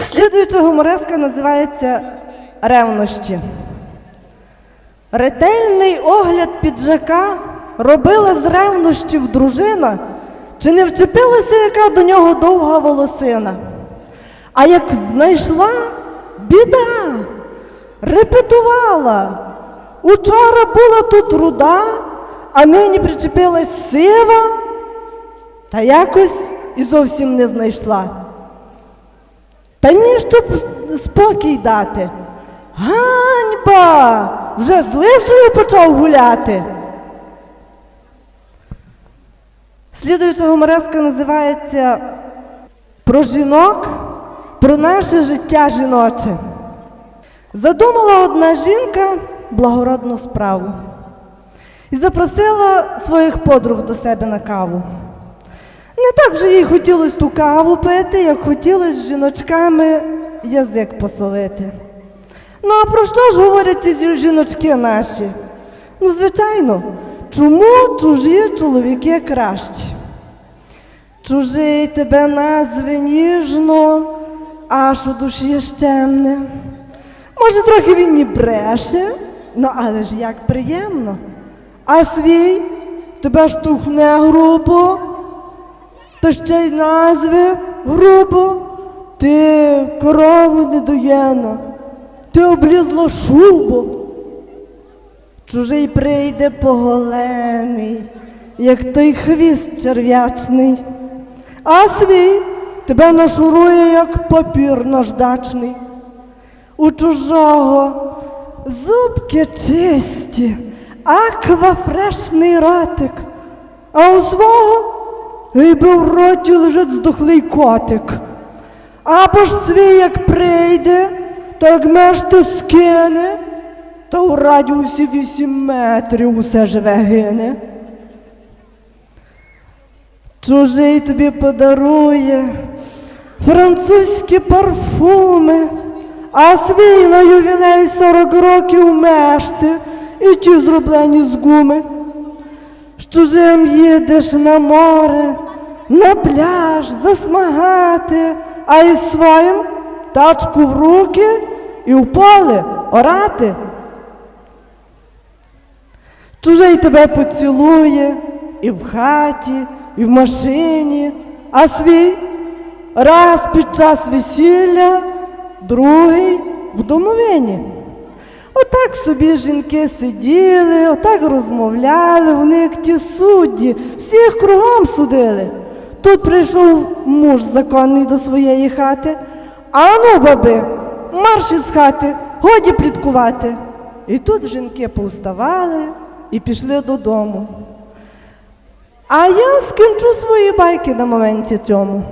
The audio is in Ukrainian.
Слідуюча гумореска називається Ревнощі. Ретельний огляд піджака робила з ревнощів дружина, чи не вчепилася яка до нього довга волосина. А як знайшла біда, репетувала. Учора була тут руда, а нині причепилась сива, та якось і зовсім не знайшла. Та ні, щоб спокій дати. Ганьба! Вже з лисою почав гуляти. Слідуюча гумореска називається Про жінок, про наше життя жіноче. Задумала одна жінка благородну справу і запросила своїх подруг до себе на каву. Не так вже їй хотілося ту каву пити, як хотілося з жіночками язик посолити. Ну а про що ж говорять ці жіночки наші? Ну, звичайно, чому чужі чоловіки кращі? Чужий тебе назви ніжно, аж у душі щемне. Може, трохи він і бреше, ну але ж як приємно. А свій тебе штовхне грубо, та ще й назви грубо. Ти корову недоєна, ти облізла шубу. Чужий прийде поголений, як той хвіст черв'ячний, а свій тебе нашурує, як папір наждачний. У чужого зубки чисті, аквафрешний ротик, а у свого гейби в роті лежить здохлий котик. Або ж свій як прийде, то як мешти скине, то у радіусі вісім метрів усе живе гине. Чужий тобі подарує французькі парфуми, а свій на ювілей 40 років мешти і ті зроблені з гуми. З чужим їдеш на море, на пляж засмагати, а із своїм тачку в руки і в поле орати. Чужий тебе поцілує і в хаті, і в машині, а свій раз під час весілля, другий в домовині. Отак собі жінки сиділи, отак розмовляли, вони як ті судді, всіх кругом судили. Тут прийшов муж законний до своєї хати. Ану, баби, марш із хати, годі пліткувати. І тут жінки повставали і пішли додому. А я скінчу свої байки на моменті цьому.